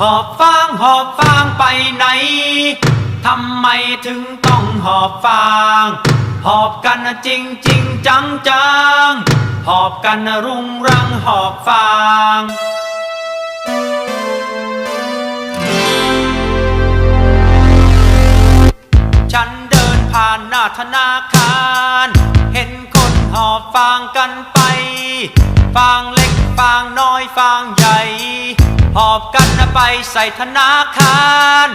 หอบฟางหอบฟางไปไหน ทำไมถึงต้องหอบฟาง หอบกันนะจริงจริงจังจังหอบกันนะรุงรังหอบฟางฉันเดินผ่านหน้าธนาคาร เห็นคนหอบฟางกันไป ฟางเล็กฟางน้อยฟางใหญ่ หอบกันไปใส่ธนาคาร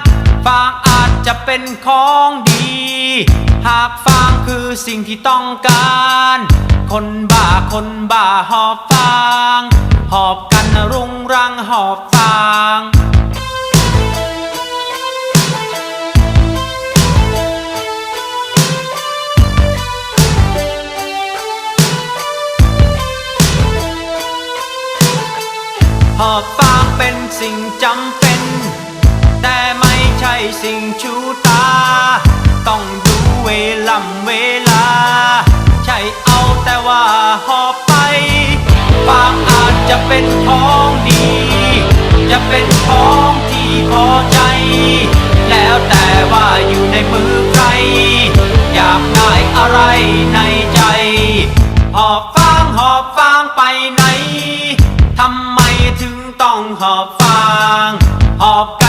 ฟางอาจจะเป็นของดี หากฟางคือสิ่งที่ต้องการ คนบ้าคนบ้าหอบฟาง หอบกันรุงรังหอบฟางำเป็น แต่ไม่ใช่สิ่งชูตา ต้องดูเวลำเวลา ใช่เอาแต่ว่าหอบไปฟางอาจจะเป็นของดี จะเป็นของที่พอใจ แล้วแต่ว่าอยู่ในมือใคร อยากได้อะไรางออกกัน